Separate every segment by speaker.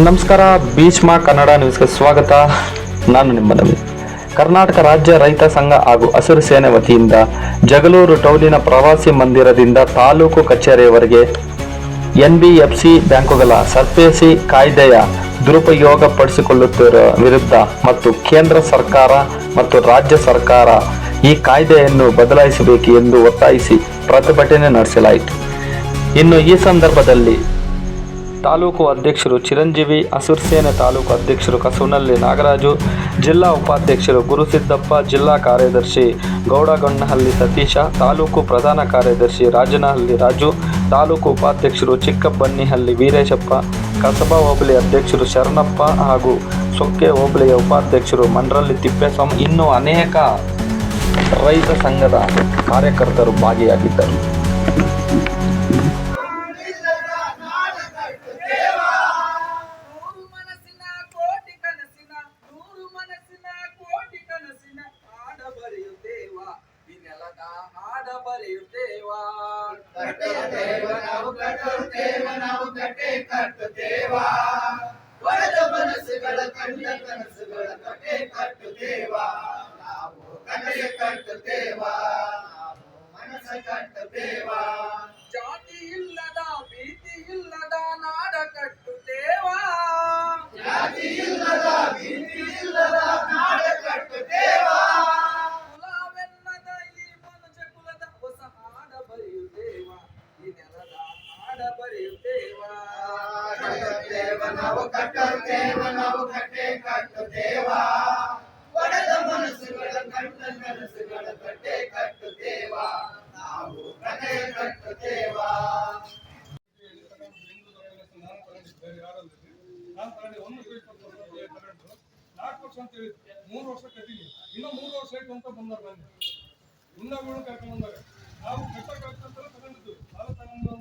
Speaker 1: ನಮಸ್ಕಾರ ಭೀಷ್ಮ ಕನ್ನಡ ನ್ಯೂಸ್ಗೆ ಸ್ವಾಗತ. ನಾನು ನಿಮ್ಮ ನವಿ ಕರ್ನಾಟಕ ರಾಜ್ಯ ರೈತ ಸಂಘ ಹಾಗೂ ಹಸಿರು ಸೇನೆ ವತಿಯಿಂದ ಜಗಳೂರು ಟೌನಿನ ಪ್ರವಾಸಿ ಮಂದಿರದಿಂದ ತಾಲೂಕು ಕಚೇರಿಯವರೆಗೆ ಎನ್ಬಿಎಫ್ಸಿ ಬ್ಯಾಂಕುಗಳ ಸರ್ಪೇಸಿ ಕಾಯ್ದೆಯ ದುರುಪಯೋಗ ಪಡಿಸಿಕೊಳ್ಳುತ್ತಿರುವ ವಿರುದ್ಧ ಮತ್ತು ಕೇಂದ್ರ ಸರ್ಕಾರ ಮತ್ತು ರಾಜ್ಯ ಸರ್ಕಾರ ಈ ಕಾಯ್ದೆಯನ್ನು ಬದಲಾಯಿಸಬೇಕು ಎಂದು ಒತ್ತಾಯಿಸಿ ಪ್ರತಿಭಟನೆ ನಡೆಸಲಾಯಿತು. ಇನ್ನು ಈ ಸಂದರ್ಭದಲ್ಲಿ ತಾಲೂಕು ಅಧ್ಯಕ್ಷರು ಚಿರಂಜೀವಿ ಹಸುರ್ಸೇನೆ ಸೇನೆ ತಾಲೂಕು ಅಧ್ಯಕ್ಷರು ಕಸೂನಲ್ಲಿ ನಾಗರಾಜು, ಜಿಲ್ಲಾ ಉಪಾಧ್ಯಕ್ಷರು ಗುರುಸಿದ್ದಪ್ಪ, ಜಿಲ್ಲಾ ಕಾರ್ಯದರ್ಶಿ ಗೌಡಗಣ್ಣಹಳ್ಳಿ ಸತೀಶ, ತಾಲೂಕು ಪ್ರಧಾನ ಕಾರ್ಯದರ್ಶಿ ರಾಜನಹಳ್ಳಿ ರಾಜು, ತಾಲೂಕು ಉಪಾಧ್ಯಕ್ಷರು ಚಿಕ್ಕಬನ್ನಿಹಳ್ಳಿ ವೀರೇಶಪ್ಪ, ಕಸಬಾ ಹೋಬಳಿ ಅಧ್ಯಕ್ಷರು ಶರಣಪ್ಪ ಹಾಗೂ ಸೊಕ್ಕೆ ಹೋಬಳಿಯ ಉಪಾಧ್ಯಕ್ಷರು ಮಂಡ್ರಳ್ಳಿ ತಿಪ್ಪೇಸ್ವಾಮಿ ಇನ್ನೂ ಅನೇಕ ರೈತ ಸಂಘದ ಕಾರ್ಯಕರ್ತರು ಭಾಗಿಯಾಗಿದ್ದರು.
Speaker 2: ಬರೆಯುತ್ತೇವ
Speaker 3: ಕಟ್ಟುತ್ತೇವ ನಾವು ಕಟ್ಟುತ್ತೇವ ನಾವು ಕಟ್ಟೆ ಕಟ್ಟುತ್ತೇವ. ಒಡೆದ ಮನಸ್ಸುಗಳ ಕಂಡ ಕನಸುಗಳ ಕಟ್ಟೆ ಕಟ್ಟುತ್ತೇವ. ನಾವು ಕಟ್ಟೆ ಕಟ್ಟುತ್ತೇವ ಮನಸ್ಸ ದೇವಾ
Speaker 2: ಜಾತಿ ಇಲ್ಲದ ಭೀತಿ ಇಲ್ಲದ ನಾಡ ಕಟ್ಟು ದೇವಾ
Speaker 3: ಜಾತಿ ಇಲ್ಲದ ಭೀತಿ ಇಲ್ಲದ ನಾಡ ಕಟ್ಟುತ್ತೇವ.
Speaker 4: ಆಯ್ತು ಅಂತ ಬಂದವ್ರು ಬನ್ನಿ ಗುಂಡಗಳು ಕರ್ಕೊಂಡು ಬಂದಾಗ ನಾವು ಕಟ್ಟಕ್ಕಾಗ್ತಂತೆಲ್ಲ ತಗೊಂಡಿದ್ದು. ಸಾಲ ತಗೊಂಡು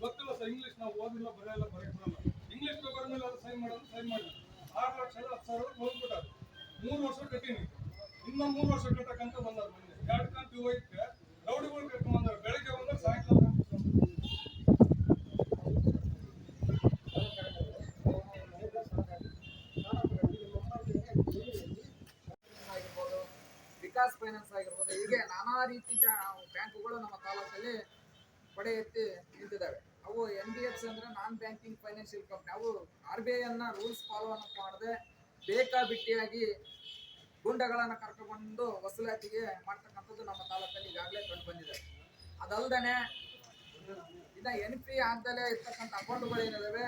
Speaker 4: ಗೊತ್ತಿಲ್ಲ ಸರ್ ಇಂಗ್ಲೀಷ್ ನಾವು ಓದಿಲ್ಲ, ಬರೆಯಲ್ಲ, ಬರೆಯಕ್ ಬರಲ್ಲ. ಇಂಗ್ಲೀಷ್ ಪೇಪರ್ ಮೇಲೆ ಅದು ಸೈನ್ ಮಾಡೋದು ಸೈನ್ ಮಾಡಿ ಆರು ಲಕ್ಷ ಹತ್ತು ಸಾವಿರ ಬಂದ್ಬಿಟ್ಟಾರ ಮೂರು ವರ್ಷ ಕಟ್ಟಿನಿ. ಇನ್ನೂ ಮೂರು ವರ್ಷ
Speaker 2: ಹೀಗೆ ನಾನಾ ರೀತಿ ಬ್ಯಾಂಕುಗಳು ನಮ್ಮ ತಾಲೂಕಲ್ಲಿ ಪಡೆ ಎತ್ತಿ ನಿಂತಿದ್ದಾವೆ. ಅವು ಎನ್ ಬಿ ಎಫ್ ಸಿ ಅಂದ್ರೆ ನಾನ್ ಬ್ಯಾಂಕಿಂಗ್ ಫೈನಾನ್ಷಿಯಲ್ ಕಂಪ್ನಿ. ಅವು ಆರ್ ಬಿ ಐ ಅನ್ನ ರೂಲ್ಸ್ ಫಾಲೋ ಅನ್ನು ಮಾಡದೆ ಬೇಕಾಬಿಟ್ಟಿಯಾಗಿ ಗುಂಡಗಳನ್ನು ಕರ್ಕೊಂಡು ವಸೂಲಾತಿಗೆ ಮಾಡ್ತಕ್ಕಂಥದ್ದು ನಮ್ಮ ತಾಲೂಕಲ್ಲಿ ಈಗಾಗಲೇ ಕಂಡು ಬಂದಿದೆ. ಅದಲ್ಲದೆ ಇದ ಎನ್ ಪಿ ಆಗ್ದಲೇ ಇರ್ತಕ್ಕಂಥ ಅಕೌಂಟ್ಗಳು ಏನಿದಾವೆ,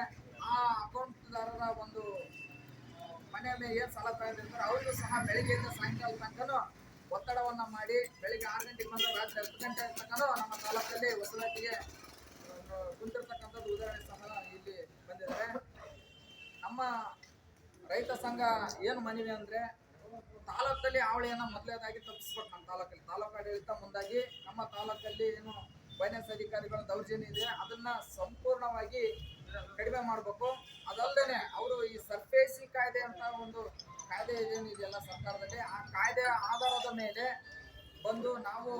Speaker 2: ಆ ಅಕೌಂಟ್ದಾರರ ಒಂದು ಮನೆ ಮೇಲೆ ಏನ್ ಸಾಲ ತಗೊಂಡಿರ್ತಾರೆ ಅವರಿಗೂ ಸಹ ಬೆಳಿಗ್ಗೆಯಿಂದ ಸಾಯಂಕಾಲ ತನಕನೂ ಒತ್ತಡವನ್ನ ಮಾಡಿ ಬೆಳಿಗ್ಗೆ ಆರು ಗಂಟೆಗೆ ಬಂದು ರಾತ್ರಿ ಹತ್ತು ಗಂಟೆ ತನಕ ನಮ್ಮ ತಾಲೂಕಲ್ಲಿ ವಸೂಲಾತಿಗೆ ಕುಂತಿರ್ತಕ್ಕಂಥದ್ದು ಉದಾಹರಣೆ ಸಹ ಇಲ್ಲಿ ಬಂದಿದ್ದಾರೆ ನಮ್ಮ ರೈತ ಸಂಘ ಏನು ಮನವಿ ಅಂದ್ರೆ, ತಾಲೂಕಲ್ಲಿ ಆವಳಿಯನ್ನ ಮೊದಲೇದಾಗಿ ತಪ್ಪಿಸ್ಬೇಕು ನಮ್ಮ ತಾಲೂಕಲ್ಲಿ. ತಾಲೂಕು ಆಡಳಿತ ಮುಂದಾಗಿ ನಮ್ಮ ತಾಲೂಕಲ್ಲಿ ಏನು ಫೈನಾನ್ಸ್ ಅಧಿಕಾರಿಗಳ ದೌರ್ಜನ್ಯ ಇದೆ, ಅದನ್ನ ಸಂಪೂರ್ಣವಾಗಿ ಕಡಿಮೆ ಮಾಡಬೇಕು. ಅದಲ್ಲದೆ ಅವರು ಈ ಸರ್ಫೇಸಿ ಕಾಯ್ದೆ ಅಂತ ಒಂದು ಕಾಯ್ದೆ ಏನಿದೆಯಲ್ಲ ಸರ್ಕಾರದಲ್ಲಿ? ಆ ಕಾಯ್ದೆ ಆಧಾರದ ಮೇಲೆ ಬಂದು ನಾವು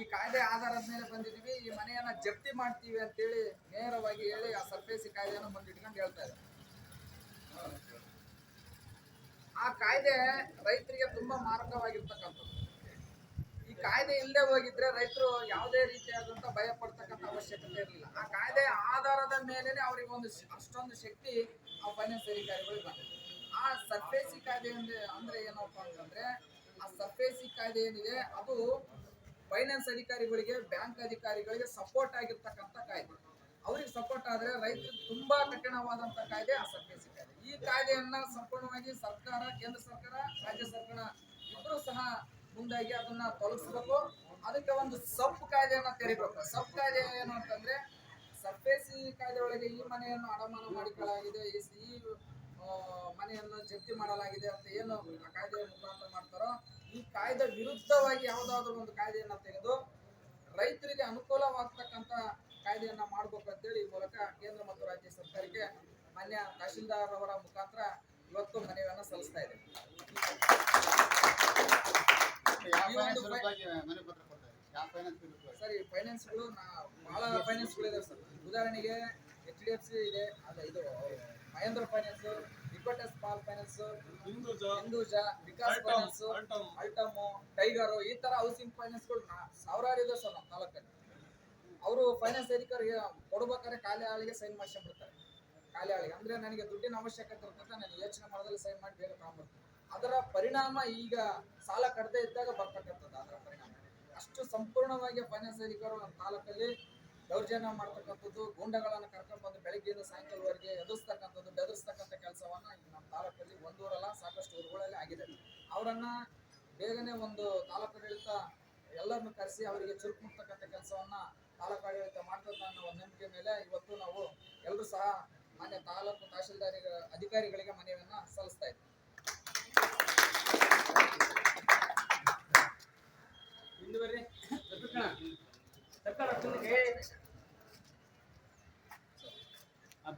Speaker 2: ಈ ಕಾಯ್ದೆ ಆಧಾರದ ಮೇಲೆ ಬಂದಿದ್ದೀವಿ. ಈ ಮನೆಯನ್ನ ಜಪ್ತಿ ಮಾಡ್ತೀವಿ ಅಂತೇಳಿ ನೇರವಾಗಿ ಹೇಳಿ ಆ ಸರ್ಫೇಸಿ ಕಾಯ್ದೆಯನ್ನು ಬಂದಿಟ್ಕೊಂಡು ಹೇಳ್ತಾ ಇದ್ದಾರೆ. ಆ ಕಾಯ್ದೆ ರೈತರಿಗೆ ತುಂಬಾ ಮಾರಕವಾಗಿರ್ತಕ್ಕಂಥದ್ದು. ಈ ಕಾಯ್ದೆ ಇಲ್ಲದೆ ಹೋಗಿದ್ರೆ ರೈತರು ಯಾವುದೇ ರೀತಿಯಾದಂಥ ಭಯ ಪಡ್ತಕ್ಕಂಥ ಅವಶ್ಯಕತೆ ಇರಲಿಲ್ಲ. ಆ ಕಾಯ್ದೆ ಆಧಾರದ ಮೇಲೆನೆ ಅವರಿಗೆ ಒಂದು ಅಷ್ಟೊಂದು ಶಕ್ತಿ ಆ ಫೈನಾನ್ಸ್ ಅಧಿಕಾರಿಗಳಿಗೆ ಬಂದಿದೆ. ಆ ಸರ್ಫೇಸಿ ಕಾಯ್ದೆ ಅಂದ್ರೆ ಏನಪ್ಪ ಅಂತಂದ್ರೆ, ಆ ಸರ್ಫೇಸಿ ಕಾಯ್ದೆ ಏನಿದೆ, ಅದು ಫೈನಾನ್ಸ್ ಅಧಿಕಾರಿಗಳಿಗೆ, ಬ್ಯಾಂಕ್ ಅಧಿಕಾರಿಗಳಿಗೆ ಸಪೋರ್ಟ್ ಆಗಿರ್ತಕ್ಕಂಥ ಕಾಯ್ದೆ. ಅವ್ರಿಗೆ ಸಪೋರ್ಟ್ ಆದ್ರೆ ರೈತರಿಗೆ ತುಂಬಾ ಕಠಿಣವಾದಂತ ಕಾಯ್ದೆ ಆ ಸರ್ಫೇಸಿ ಕಾಯ್ದೆ. ಈ ಕಾಯ್ದೆಯನ್ನ ಸಂಪೂರ್ಣವಾಗಿ ಸರ್ಕಾರ, ಕೇಂದ್ರ ಸರ್ಕಾರ, ರಾಜ್ಯ ಸರ್ಕಾರ ಇಬ್ಬರು ಸಹ ಮುಂದಾಗಿ ಅದನ್ನ ತೊಲಗಿಸ್ಬೇಕು. ಅದಕ್ಕೆ ಒಂದು ಸಬ್ ಕಾಯ್ದೆಯನ್ನ ತೆರಿಬೇಕು. ಸಬ್ ಕಾಯ್ದೆ ಏನು ಅಂತಂದ್ರೆ ಸರ್ಫೇಸಿ ಕಾಯ್ದೆ ಒಳಗೆ ಈ ಮನೆಯನ್ನು ಅಡಮಾನ ಮಾಡಿಕೊಳ್ಳಲಾಗಿದೆ, ಈ ಮನೆಯನ್ನು ಜಪ್ತಿ ಮಾಡಲಾಗಿದೆ ಅಂತ ಏನು ಕಾಯ್ದೆ ಮುಖಾಂತರ ಮಾಡ್ತಾರೋ ಈ ಕಾಯ್ದೆ ವಿರುದ್ಧವಾಗಿ ಯಾವುದಾದ್ರೂ ಒಂದು ಕಾಯ್ದೆಯನ್ನ ತೆಗೆದು ರೈತರಿಗೆ ಅನುಕೂಲವಾಗ್ತಕ್ಕಂಥ ಕಾಯ್ದೆಯನ್ನ ಮಾಡಬೇಕು ಅಂತೇಳಿ ಈ ಮೂಲಕ ಕೇಂದ್ರ ಮತ್ತು ರಾಜ್ಯ ಸರ್ಕಾರಕ್ಕೆ ಮಾನ್ಯ ತಹಶೀಲ್ದಾರ್ ಅವರ ಮುಖಾಂತರ ಇವತ್ತು ಮನೆಯನ್ನ ಸಲ್ಲಿಸ್ತಾ ಇದೆ ಸರಿ ಫೈನಾನ್ಸ್ಗಳು ಬಹಳ ಫೈನಾನ್ಸ್ಗಳು ಇದಾವೆ ಸರ್. ಉದಾಹರಣೆಗೆ ಎಚ್ ಡಿ ಎಫ್ ಸಿ ಇದೆ ಇದು ಮಹೇಂದ್ರ ಫೈನಾನ್ಸ್ ಇಕ್ವಟಸ್ ಪಾಲ್ ಫೈನಾನ್ಸ್
Speaker 4: ಹಿಂದೂಜ
Speaker 2: ವಿಕಾಸ್ ಫೈನಾನ್ಸ್
Speaker 4: ಅಲ್ಟಮ್.
Speaker 2: ಟೈಗರ್ ಈ ತರ ಹೌಸಿಂಗ್ ಫೈನಾನ್ಸ್ಗಳು ಸಾವಿರಾರು ಇದೆ ಸರ್ ನಮ್ಮ ತಾಲೂಕಲ್ಲಿ. ಅವರು ಫೈನಾನ್ಸ್ ಅಧಿಕಾರಿ ಕೊಡ್ಬೇಕಾದ್ರೆ ಖಾಲಿ ಆಳಿಗೆ ಸೈನ್ ಮಾಡಿಸ್ಕೊಂಡ್ಬಿಡ್ತಾರೆ. ಖಾಲಿ ಆಳಿಗೆ. ಅಂದ್ರೆ ನನಗೆ ದುಡ್ಡಿನ ಅವಶ್ಯಕತೆ ಇರ್ತದೆ ನಾನು ಯೋಚನೆ ಮಾಡೋದ್ರಲ್ಲಿ ಸೈನ್ ಮಾಡಿ ಬೇಗ ತಗೊಂಡ್ಬರ್ತೀನಿ. ಅದರ ಪರಿಣಾಮ ಈಗ ಸಾಲ ಕಟ್ಟದೇ ಇದ್ದಾಗ ಬರ್ತಕ್ಕಂಥದ್ದು ಅದರ ಪರಿಣಾಮ. ಅಷ್ಟು ಸಂಪೂರ್ಣವಾಗಿ ಫೈನಾನ್ಸ್ ಅಧಿಕಾರಿಗಳು ನಮ್ಮ ತಾಲೂಕಲ್ಲಿ ದೌರ್ಜನ್ಯ ಮಾಡ್ತಕ್ಕಂಥದ್ದು, ಗೂಂಡಗಳನ್ನು ಕರ್ಕೊಂಡ್ಬಂದು ಬೆಳಗ್ಗೆಯಿಂದ ಸಾಯಂಕಾಲವರೆಗೆ ಎದುರಿಸ್ತಕ್ಕಂಥದ್ದು, ಬೆದರಿಸ್ತಕ್ಕಂಥ ಕೆಲಸವನ್ನ ನಮ್ಮ ತಾಲೂಕಲ್ಲಿ ಒಂದೂರಲ್ಲ, ಸಾಕಷ್ಟು ಊರುಗಳಲ್ಲಿ ಆಗಿದೆ. ಅವರನ್ನ ಬೇಗನೆ ಒಂದು ತಾಲೂಕು ಆಡಳಿತ ಎಲ್ಲರನ್ನು ಕರೆಸಿ ಅವರಿಗೆ ಚುರುಕು ಮುಟ್ತಕ್ಕಂಥ ಕೆಲಸವನ್ನ ತಾಲೂಕು ಆಡಳಿತ ಮಾಡ್ತದೆ ಅನ್ನೋ ಒಂದು ನಂಬಿಕೆ ಮೇಲೆ ಇವತ್ತು ನಾವು ಎಲ್ಲರೂ ಸಹ ಮಾನ್ಯ ತಾಲೂಕು ತಹಶೀಲ್ದಾರಿ ಅಧಿಕಾರಿಗಳಿಗೆ ಮನವಿಯನ್ನ ಸಲ್ಲಿಸ್ತಾ ಇದ್ದೀವಿ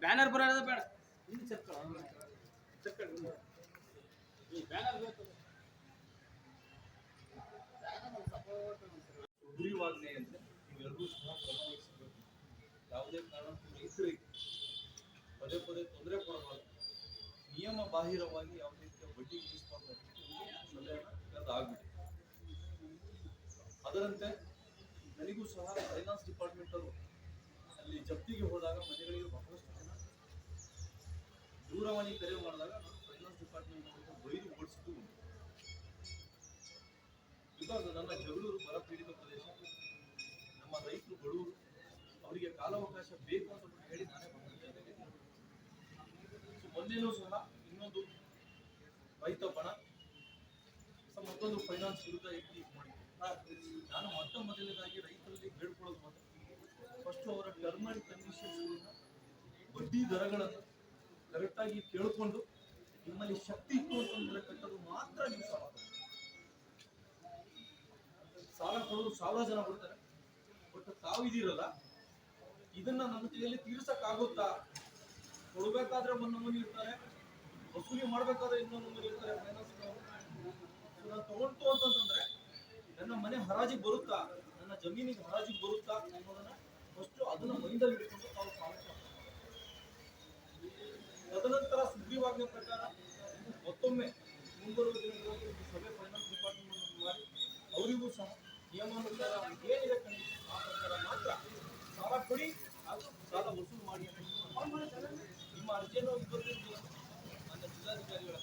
Speaker 3: ಬ್ಯಾನರ್ ಬರೋದ ಬೇಡ. ಹಿಂದೆ. ಚಪ್ಕಳ ಇವೆಲ್ಲರೂ ಈ ಬ್ಯಾನರ್ ಬೇಕು
Speaker 5: ಸುಗ್ರೀವಾಜ್ಞೆ ಅಂತ ನೀವೆಲ್ಲರೂ ಸಹ ಗಮನಿಸಬೇಕು ಯಾವುದೇ ಕಾರಣಕ್ಕೂ ರೈತರಿಗೆ ಪದೇ ಪದೇ ತೊಂದರೆ ಕೊಡಬಾರ್ದು. ನಿಯಮ ಬಾಹಿರವಾಗಿ ಯಾವುದೇ ರೀತಿಯ ಬಡ್ಡಿ ವಿಧಿಸಬಾರ್ದು ಸಲಹೆಯನ್ನು ಆಗ್ಬಿಟ್ಟಿದೆ ಅದರಂತೆ ನನಗೂ ಸಹ ಫೈನಾನ್ಸ್ ಡಿಪಾರ್ಟ್ಮೆಂಟ್ ಅವರು ಅಲ್ಲಿ ಜಪ್ತಿಗೆ ಹೋದಾಗ ಮನೆಗಳಿಗೆ ಬಹಳಷ್ಟು ಜನ ದೂರವಾಣಿ ಕರೆ ಮಾಡಿದಾಗ ನಾನು ಫೈನಾನ್ಸ್ ಡಿಪಾರ್ಟ್ಮೆಂಟ್ ಬೈದು ಓಡಿಸಿದ್ದು ಉಂಟು ಬಿಕಾಸ್ ನನ್ನ ಜಗಳೂರು ಬರ ಪೀಡಿತ ಪ್ರದೇಶ. ನಮ್ಮ ರೈತರು ಬಡವರು. ಅವರಿಗೆ ಕಾಲಾವಕಾಶ ಬೇಕು ಅಂತ ಹೇಳಿ ನಾನೇ ಬಂದಿದ್ದೇನೆ ಸೊ ಮೊನ್ನೆನೂ ಸಹ ಇನ್ನೊಂದು ರೈತ ಬಣ ಮತ್ತೊಂದು ಫೈನಾನ್ಸ್ ವಿರುದ್ಧ ಮಾಡಿ ನಾನು ಮೊಟ್ಟ ಮೊದಲನೇದಾಗಿ ರೈತರಲ್ಲಿ ಬೇಡ್ಕೊಳ್ಳೋದು ಮಾತ್ರ ಫಸ್ಟ್ ಅವರ ಟರ್ಮ್ ಅಂಡ್ ಕಂಡೀಷನ್ಸ್ಗಳನ್ನ ಬಡ್ಡಿ ದರಗಳನ್ನು ಕರೆಕ್ಟಾಗಿ ಕೇಳಿಕೊಂಡು ನಿಮ್ಮಲ್ಲಿ ಶಕ್ತಿ ಇತ್ತು ಅಂತಂದ್ರೆ ಕಟ್ಟೋದು ಮಾತ್ರ ನೀವು ಸಾಲ. ಸಾಲ ಕೊಡೋರು ಸಾವಿರ ಜನ ಕೊಡ್ತಾರೆ ಬಟ್ ತಾವಿದಿರಲ್ಲ ಇದನ್ನ ನಮ್ಮ ಕೈಯಲ್ಲಿ ತೀರ್ಸಕ್ಕಾಗುತ್ತಾ ಕೊಡಬೇಕಾದ್ರೆ ಒಂದು ನಮೂನಿ ಇರ್ತಾರೆ ವಸೂಲಿ ಮಾಡ್ಬೇಕಾದ್ರೆ ಇನ್ನೊಂದು ನಮೂನಿ ಇರ್ತಾರೆ ಫೈನಾನ್ಸ್ ನಾನು ತಗೊಂತು ಅಂತಂದ್ರೆ ನನ್ನ ಮನೆ ಹರಾಜಿಗೆ ಬರುತ್ತಾ ನನ್ನ ಜಮೀನಿಗೆ ಹರಾಜಿಗೆ ಬರುತ್ತಾ ಅನ್ನೋದನ್ನ ಫಸ್ಟ್ ಅದನ್ನ ಮೈಂಡಲ್ಲಿ ಇಟ್ಕೊಂಡು ತಾವು ಕೊಡ್ತಾರೆ. ತದನಂತರ ಸುಗ್ರೀವಾಜ್ಞೆ ಪ್ರಕಾರ ಮತ್ತೊಮ್ಮೆ ಮುಂಬರುವ ದಿನಗಳಲ್ಲಿ ಸಭೆ ಫೈನಾನ್ಸ್ ಡಿಪಾರ್ಟ್ಮೆಂಟ್ ಮಾಡಿ ಅವರಿಗೂ ಸಹ ನಿಯಮಾನುಸಾರ ಏನಿದೆ ಕಂಡೀಷನ್ ಆ ಪ್ರಕಾರ ಮಾತ್ರ ಸಾಲ ಕೊಡಿ ಹಾಗೂ ಸಾಲ ವಸೂಲು ಮಾಡಿ ನಿಮ್ಮ ಅರ್ಜಿಯನ್ನು ಇವತ್ತಿನ ನನ್ನ ಜಿಲ್ಲಾಧಿಕಾರಿಗಳ